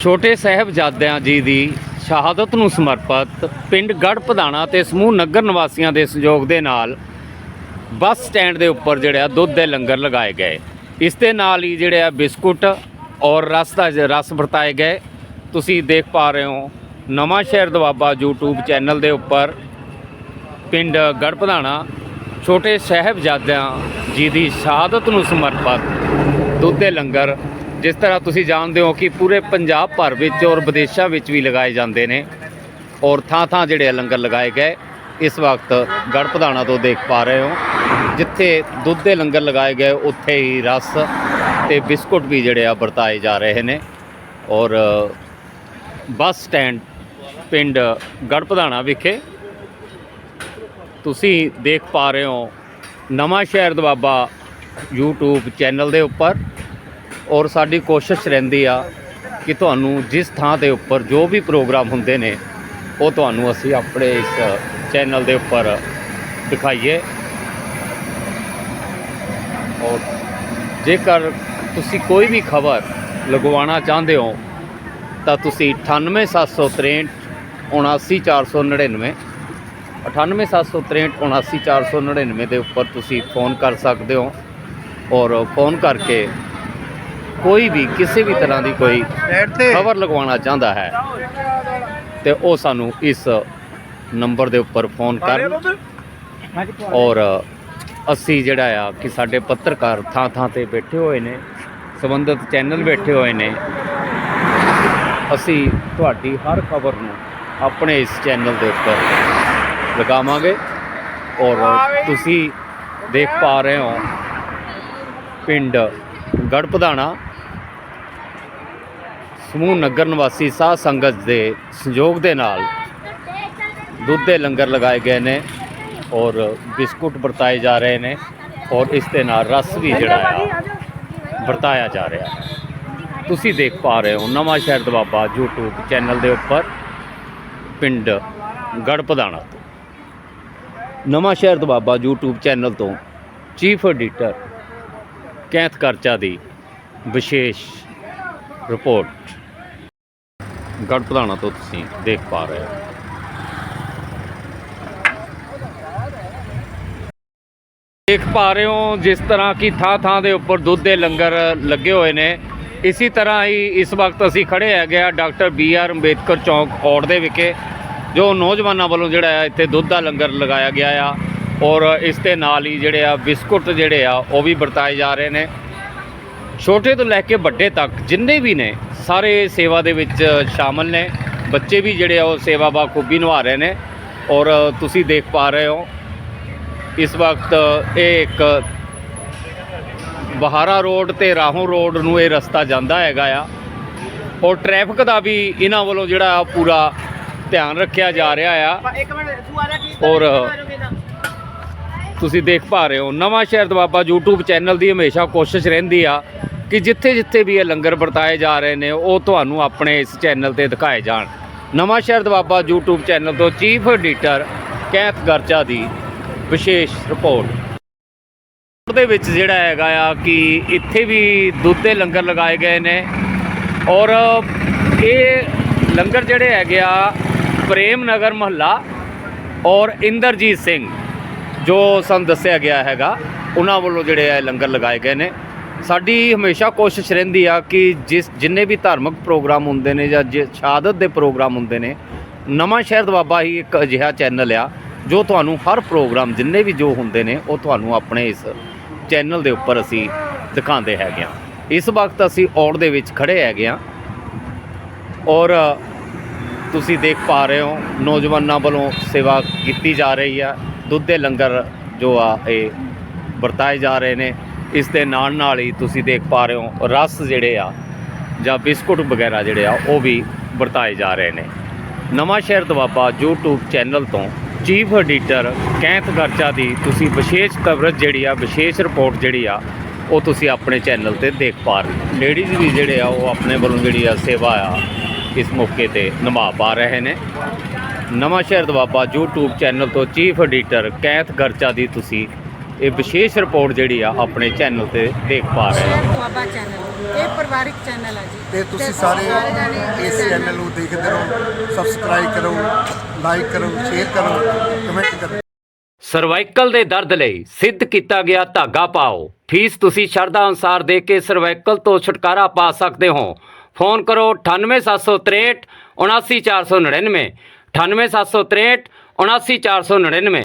ਛੋਟੇ ਸਾਹਿਬਜ਼ਾਦਿਆਂ ਜੀ ਦੀ ਸ਼ਹਾਦਤ ਨੂੰ ਸਮਰਪਿਤ ਪਿੰਡ ਗੜ੍ਹ ਪਧਾਣਾ ਤੇ ਸਮੂਹ ਨਗਰ ਨਿਵਾਸੀਆਂ ਦੇ ਸਹਿਯੋਗ ਦੇ ਨਾਲ ਬੱਸ ਸਟੈਂਡ ਦੇ ਉੱਪਰ ਜਿਹੜਾ ਦੁੱਧ ਦੇ ਲੰਗਰ ਲਗਾਏ ਗਏ। ਇਸ ਦੇ ਨਾਲ ਹੀ ਜਿਹੜੇ ਆ ਬਿਸਕੁਟ ਔਰ ਰਸ ਦਾ ਜ- ਰਸ ਵਰਤਾਏ ਗਏ। ਤੁਸੀਂ ਦੇਖ ਪਾ ਰਹੇ ਹੋ ਨਵਾਂ ਸ਼ਹਿਰ ਦਵਾਬਾ YouTube ਚੈਨਲ ਦੇ ਉੱਪਰ ਪਿੰਡ ਗੜ੍ਹ ਪਧਾਣਾ। ਛੋਟੇ ਸਾਹਿਬਜ਼ਾਦਿਆਂ ਜੀ ਦੀ ਸ਼ਹਾਦਤ ਨੂੰ ਸਮਰਪਿਤ ਦੁੱਧ ਦੇ ਲੰਗਰ ਜਿਸ ਤਰ੍ਹਾਂ ਤੁਸੀਂ ਜਾਣਦੇ ਹੋ ਕਿ ਪੂਰੇ ਪੰਜਾਬ ਭਰ ਵਿੱਚ ਔਰ ਵਿਦੇਸ਼ਾਂ ਵਿੱਚ ਵੀ ਲਗਾਏ ਜਾਂਦੇ ਨੇ ਔਰ ਥਾਂ ਥਾਂ ਜਿਹੜੇ ਆ ਲੰਗਰ ਲਗਾਏ ਗਏ। ਇਸ ਵਕਤ ਗੜਪਧਾਣਾ ਤੋਂ ਦੇਖ ਪਾ ਰਹੇ ਹੋ, ਜਿੱਥੇ ਦੁੱਧ ਦੇ ਲੰਗਰ ਲਗਾਏ ਗਏ, ਉੱਥੇ ਹੀ ਰਸ ਤੇ ਬਿਸਕੁਟ ਵੀ ਜਿਹੜੇ ਆ ਵਰਤਾਏ ਜਾ ਰਹੇ ਨੇ। ਔਰ ਬੱਸ ਸਟੈਂਡ ਪਿੰਡ ਗੜਪਧਾਣਾ ਵਿਖੇ ਤੁਸੀਂ ਦੇਖ ਪਾ ਰਹੇ ਹੋ ਨਵਾਂ ਸ਼ਹਿਰ ਦਵਾਬਾ YouTube ਚੈਨਲ ਦੇ ਉੱਪਰ। ਔਰ ਸਾਡੀ ਕੋਸ਼ਿਸ਼ ਰਹਿੰਦੀ ਆ ਕਿ ਤੁਹਾਨੂੰ ਜਿਸ ਥਾਂ ਦੇ ਉੱਪਰ ਜੋ ਵੀ ਪ੍ਰੋਗਰਾਮ ਹੁੰਦੇ ਨੇ, ਉਹ ਤੁਹਾਨੂੰ ਅਸੀਂ ਆਪਣੇ ਇਸ ਚੈਨਲ ਦੇ ਉੱਪਰ ਦਿਖਾਈਏ। ਔਰ ਜੇਕਰ ਤੁਸੀਂ ਕੋਈ ਵੀ ਖਬਰ ਲਗਵਾਉਣਾ ਚਾਹੁੰਦੇ ਹੋ, ਤਾਂ ਤੁਸੀਂ 98763 79499 98763 79499 ਦੇ ਉੱਪਰ ਤੁਸੀਂ ਫੋਨ ਕਰ ਸਕਦੇ ਹੋ। ਔਰ ਫੋਨ ਕਰਕੇ ਕੋਈ ਵੀ ਕਿਸੇ ਵੀ ਤਰ੍ਹਾਂ ਦੀ ਕੋਈ ਖਬਰ ਲਗਵਾਉਣਾ ਚਾਹੁੰਦਾ ਹੈ ਤੇ ਉਹ ਸਾਨੂੰ ਇਸ ਨੰਬਰ ਦੇ ਉੱਪਰ ਫੋਨ ਕਰਨ ਔਰ ਅਸੀਂ ਜਿਹੜਾ ਆ ਕਿ ਸਾਡੇ ਪੱਤਰਕਾਰ ਥਾਂ ਥਾਂ ਤੇ ਬੈਠੇ ਹੋਏ ਨੇ ਸੰਬੰਧਿਤ ਚੈਨਲ ਬੈਠੇ ਹੋਏ ਨੇ ਅਸੀਂ ਤੁਹਾਡੀ ਹਰ ਖਬਰ ਨੂੰ ਆਪਣੇ ਇਸ ਚੈਨਲ ਦੇ ਉੱਪਰ ਲਗਾਵਾਂਗੇ ਔਰ ਤੁਸੀਂ ਦੇਖ ਪਾ ਰਹੇ ਹੋ ਪਿੰਡ ਗੜ੍ਹ ਪਧਾਣਾ ਸਮੂਹ ਨਗਰ ਨਿਵਾਸੀ ਸਾਧ ਸੰਗਤ ਦੇ ਸਹਿਯੋਗ ਦੇ ਨਾਲ ਦੁੱਧ ਦੇ ਲੰਗਰ ਲਗਾਏ ਗਏ ਨੇ ਔਰ ਬਿਸਕੁਟ ਵਰਤਾਏ ਜਾ ਰਹੇ ਨੇ ਔਰ ਇਸ ਦੇ ਨਾਲ ਰਸ ਵੀ ਜਿਹੜਾ ਆ ਵਰਤਾਇਆ ਜਾ ਰਿਹਾ। ਹੈ ਤੁਸੀਂ ਦੇਖ ਪਾ ਰਹੇ ਹੋ ਨਵਾਂ ਸ਼ਹਿਰ ਦਵਾਬਾ YouTube ਚੈਨਲ ਦੇ ਉੱਪਰ ਪਿੰਡ ਗੜ੍ਹ ਪਧਾਣਾ ਤੋਂ। ਨਵਾਂ ਸ਼ਹਿਰ ਦਵਾਬਾ YouTube ਚੈਨਲ ਤੋਂ ਚੀਫ ਐਡੀਟਰ ਕੈਂਥ ਕਰਚਾ ਦੀ ਵਿਸ਼ੇਸ਼ ਰਿਪੋਰਟ। ਗੜ੍ਹ ਤੋਂ ਤੁਸੀਂ ਦੇਖ ਪਾ ਰਹੇ ਹੋ। ਦੇਖ ਪਾ ਰਹੇ ਹੋ ਜਿਸ ਤਰ੍ਹਾਂ ਕਿ ਥਾਂ ਥਾਂ ਦੇ ਉੱਪਰ ਦੁੱਧ ਦੇ ਲੰਗਰ ਲੱਗੇ ਹੋਏ ਨੇ। ਇਸੇ ਤਰ੍ਹਾਂ ਹੀ ਇਸ ਵਕਤ ਅਸੀਂ ਖੜੇ ਹੈਗੇ ਆ ਡਾਕਟਰ ਬੀ ਆਰ ਅੰਬੇਦਕਰ ਚੌਂਕ ਔੜ ਦੇ ਵਿਖੇ, ਜੋ ਨੌਜਵਾਨਾਂ ਵੱਲੋਂ ਜਿਹੜਾ ਆ ਇੱਥੇ ਦੁੱਧ ਦਾ ਲੰਗਰ ਲਗਾਇਆ ਗਿਆ ਆ। ਔਰ ਇਸ ਦੇ ਨਾਲ ਹੀ ਜਿਹੜੇ ਆ ਬਿਸਕੁਟ ਜਿਹੜੇ ਆ ਉਹ ਵੀ ਵਰਤਾਏ ਜਾ ਰਹੇ ਨੇ। ਛੋਟੇ ਤੋਂ ਲੈ ਕੇ ਵੱਡੇ ਤੱਕ ਜਿੰਨੇ ਵੀ ਨੇ ਸਾਰੇ ਸੇਵਾ ਦੇ ਵਿੱਚ ਸ਼ਾਮਲ ਨੇ। ਬੱਚੇ ਵੀ ਜਿਹੜੇ ਆ ਉਹ ਸੇਵਾ ਬਾਖੂਬੀ ਨਿਭਾ ਰਹੇ ਨੇ। ਔਰ ਤੁਸੀਂ ਦੇਖ ਪਾ ਰਹੇ ਹੋ ਇਸ ਵਕਤ ਇਹ ਇੱਕ ਬਹਾਰਾ ਰੋਡ ਤੇ ਰਾਹੋਂ ਰੋਡ ਨੂੰ ਇਹ ਰਸਤਾ ਜਾਂਦਾ ਹੈਗਾ ਆ। ਔਰ ਟ੍ਰੈਫਿਕ ਦਾ ਵੀ ਇਹਨਾਂ ਵੱਲੋਂ ਜਿਹੜਾ ਪੂਰਾ ਧਿਆਨ ਰੱਖਿਆ ਜਾ ਰਿਹਾ ਆ। ਔਰ ਤੁਸੀਂ ਦੇਖ ਪਾ ਰਹੇ ਹੋ, ਨਵਾਂ ਸ਼ਹਿਰ ਦਵਾਬਾ YouTube ਚੈਨਲ ਦੀ ਹਮੇਸ਼ਾ ਕੋਸ਼ਿਸ਼ ਰਹਿੰਦੀ ਆ ਕਿ ਜਿੱਥੇ ਜਿੱਥੇ ਵੀ ਇਹ ਲੰਗਰ ਵਰਤਾਏ ਜਾ ਰਹੇ ਨੇ, ਉਹ ਤੁਹਾਨੂੰ ਆਪਣੇ ਇਸ ਚੈਨਲ ਤੇ ਦਿਖਾਏ ਜਾਣ। ਨਵਾਂ ਸ਼ਹਿਰ ਦਵਾਬਾ YouTube ਚੈਨਲ ਤੋਂ ਚੀਫ ਐਡੀਟਰ ਕੈਥ ਗਰਚਾ ਦੀ ਵਿਸ਼ੇਸ਼ ਰਿਪੋਰਟ। ਦੇ ਵਿੱਚ ਜਿਹੜਾ ਹੈਗਾ ਆ ਕਿ ਇੱਥੇ ਵੀ ਦੁੱਧ ਦੇ ਲੰਗਰ ਲਗਾਏ ਗਏ ਨੇ ਔਰ ਇਹ ਲੰਗਰ ਜਿਹੜੇ ਹੈਗੇ ਆ ਪ੍ਰੇਮ ਨਗਰ ਮਹੱਲਾ ਔਰ ਇੰਦਰਜੀਤ ਸਿੰਘ ਜੋ ਸਾਨੂੰ ਦੱਸਿਆ ਗਿਆ ਹੈਗਾ, ਉਹਨਾਂ ਵੱਲੋਂ ਜਿਹੜੇ ਆ ਲੰਗਰ ਲਗਾਏ ਗਏ ਨੇ। ਸਾਡੀ ਹਮੇਸ਼ਾ ਕੋਸ਼ਿਸ਼ ਰਹਿੰਦੀ ਆ ਕਿ ਜਿਸ ਜਿੰਨੇ ਵੀ ਧਾਰਮਿਕ ਪ੍ਰੋਗਰਾਮ ਹੁੰਦੇ ਨੇ ਜਾਂ ਜੇ ਸ਼ਹਾਦਤ ਦੇ ਪ੍ਰੋਗਰਾਮ ਹੁੰਦੇ ਨੇ, ਨਵਾਂ ਸ਼ਹਿਰ ਦਵਾਬਾ ਹੀ ਇੱਕ ਅਜਿਹਾ ਚੈਨਲ ਆ, ਜੋ ਤੁਹਾਨੂੰ ਹਰ ਪ੍ਰੋਗਰਾਮ ਜਿੰਨੇ ਵੀ ਜੋ ਹੁੰਦੇ ਨੇ, ਉਹ ਤੁਹਾਨੂੰ ਆਪਣੇ ਇਸ ਚੈਨਲ ਦੇ ਉੱਪਰ ਅਸੀਂ ਦਿਖਾਉਂਦੇ ਹੈਗੇ ਆ। ਇਸ ਵਕਤ ਅਸੀਂ ਔੜ ਦੇ ਵਿੱਚ ਖੜੇ ਹੈਗੇ ਆ। ਔਰ ਤੁਸੀਂ ਦੇਖ ਪਾ ਰਹੇ ਹੋ, ਨੌਜਵਾਨਾਂ ਵੱਲੋਂ ਸੇਵਾ ਕੀਤੀ ਜਾ ਰਹੀ ਆ। ਦੁੱਧ ਦੇ ਲੰਗਰ ਜੋ ਆ ਇਹ ਵਰਤਾਏ ਜਾ ਰਹੇ ਨੇ, ਇਸ ਦੇ ਨਾਲ ਨਾਲ ਹੀ ਤੁਸੀਂ ਦੇਖ ਪਾ ਰਹੇ ਹੋ ਰਸ ਜਿਹੜੇ ਆ ਜਾਂ ਬਿਸਕੁਟ ਵਗੈਰਾ ਜਿਹੜੇ ਆ, ਉਹ ਵੀ ਵਰਤਾਏ ਜਾ ਰਹੇ ਨੇ। ਨਵਾਂ ਸ਼ਹਿਰ ਦਵਾਬਾ YouTube ਚੈਨਲ ਤੋਂ ਚੀਫ ਐਡੀਟਰ ਕੈਂਥ ਗਰਚਾ ਦੀ ਤੁਸੀਂ ਵਿਸ਼ੇਸ਼ ਕਵਰੇਜ ਜਿਹੜੀ ਆ, ਵਿਸ਼ੇਸ਼ ਰਿਪੋਰਟ ਜਿਹੜੀ ਆ, ਉਹ ਤੁਸੀਂ ਆਪਣੇ ਚੈਨਲ ਤੇ ਦੇਖ ਪਾ ਰਹੇ ਲੇਡੀਜ਼ ਵੀ ਜਿਹੜੇ ਆ, ਉਹ ਆਪਣੇ ਵੱਲੋਂ ਜਿਹੜੀ ਆ ਸੇਵਾ ਆ, ਇਸ ਮੌਕੇ ਤੇ ਨਿਭਾ ਪਾ ਰਹੇ ਨੇ। ਨਵਾਂ ਸ਼ਹਿਰ ਦਵਾਬਾ YouTube ਚੈਨਲ ਤੋਂ ਚੀਫ ਐਡੀਟਰ ਕੈਥ ਗਰਚਾ ਦੀ ਤੁਸੀਂ ਇਹ ਵਿਸ਼ੇਸ਼ ਰਿਪੋਰਟ ਜਿਹੜੀ ਆ ਆਪਣੇ ਚੈਨਲ ਤੇ ਦੇਖ ਪਾ ਰਹੇ ਹੋ। ਬਾਬਾ ਚੈਨਲ ਇਹ ਪਰਿਵਾਰਿਕ ਚੈਨਲ ਹੈ ਜੀ। ਤੇ ਤੁਸੀਂ ਸਾਰੇ ਇਸ ਚੈਨਲ ਨੂੰ ਦੇਖਦੇ ਰਹੋ ਸਬਸਕ੍ਰਾਈਬ ਕਰੋ ਲਾਈਕ ਕਰੋ ਸ਼ੇਅਰ ਕਰੋ ਕਮੈਂਟ ਕਰੋ। ਸਰਵਾਈਕਲ ਦੇ ਦਰਦ ਲਈ ਸਿੱਧ ਕੀਤਾ ਗਿਆ ਧਾਗਾ ਪਾਓ। ਫੀਸ ਤੁਸੀਂ ਸ਼ਰਧਾ ਅਨੁਸਾਰ ਦੇ ਕੇ ਸਰਵਾਈਕਲ ਤੋਂ ਛੁਟਕਾਰਾ ਪਾ ਸਕਦੇ ਹੋ। ਫੋਨ ਕਰੋ 98763 79499 98763 79499